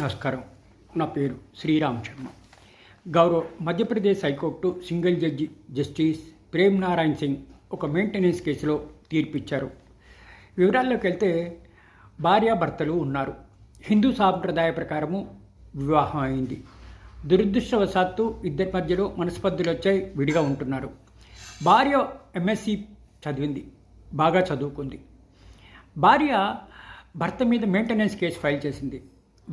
నమస్కారం. నా పేరు Sriram Sharma. Gaurav Madhya Pradesh high court single judge justice Prem Narayan Singh ఒక మెయింటెనెన్స్ కేసులో తీర్పిచ్చారు. వివరాల్లోకి వెళ్తే భార్యాభర్తలు ఉన్నారు. హిందూ సాంప్రదాయ ప్రకారము వివాహం అయింది. దురదృష్టవశాత్తు ఇద్దరి మధ్యలో మనస్పర్ధలు వచ్చాయి విడిగా ఉంటున్నారు. భార్య ఎంఎస్సి చదివింది బాగా చదువుకుంది. భార్య భర్త మీద మెయింటెనెన్స్ కేసు ఫైల్ చేసింది.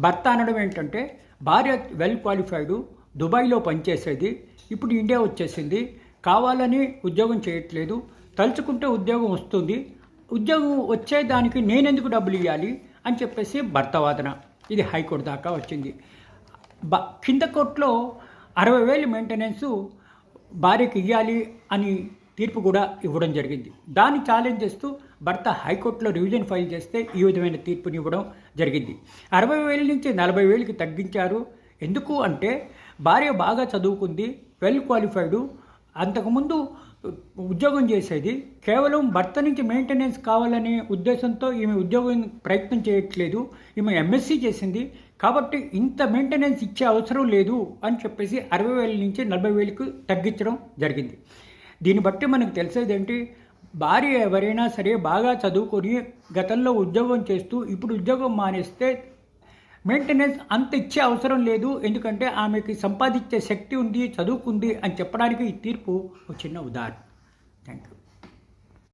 భర్త అనడం ఏంటంటే భార్య వెల్ క్వాలిఫైడ్ దుబాయ్లో పనిచేసేది ఇప్పుడు ఇండియా వచ్చేసింది కావాలని ఉద్యోగం చేయట్లేదు తలుచుకుంటే ఉద్యోగం వస్తుంది ఉద్యోగం వచ్చేదానికి నేనెందుకు డబ్బులు ఇవ్వాలి అని చెప్పేసి భర్త వాదన. ఇది హైకోర్టు దాకా వచ్చింది. బ కింద కోర్టులో అరవై వేలు మెయింటెనెన్స్ భార్యకి ఇవ్వాలి అని తీర్పు కూడా ఇవ్వడం జరిగింది. దాన్ని ఛాలెంజ్ చేస్తూ భర్త హైకోర్టులో రివిజన్ ఫైల్ చేస్తే ఈ విధమైన తీర్పుని ఇవ్వడం జరిగింది. అరవై వేల నుంచి నలభై వేలకి తగ్గించారు. ఎందుకు అంటే భార్య బాగా చదువుకుంది వెల్ క్వాలిఫైడు. అంతకుముందు ఉద్యోగం చేసేది. కేవలం భర్త నుంచి మెయింటెనెన్స్ కావాలనే ఉద్దేశంతో ఈమె ఉద్యోగం ప్రయత్నం చేయట్లేదు. ఈమె ఎంఎస్సీ చేసింది. కాబట్టి ఇంత మెయింటెనెన్స్ ఇచ్చే అవసరం లేదు అని చెప్పేసి అరవై వేల నుంచి నలభై వేలకు తగ్గించడం జరిగింది. దీన్ని బట్టి మనకు తెలిసేది ఏంటి? భార్య ఎవరైనా సరే బాగా చదువుకొని గతంలో ఉద్యోగం చేస్తూ ఇప్పుడు ఉద్యోగం మానేస్తే మెయింటెనెన్స్ అంత ఇచ్చే అవసరం లేదు. ఎందుకంటే ఆమెకి సంపాదించే శక్తి ఉంది చదువుకుంది అని చెప్పడానికి ఈ తీర్పు ఒక చిన్న ఉదాహరణ. Thank you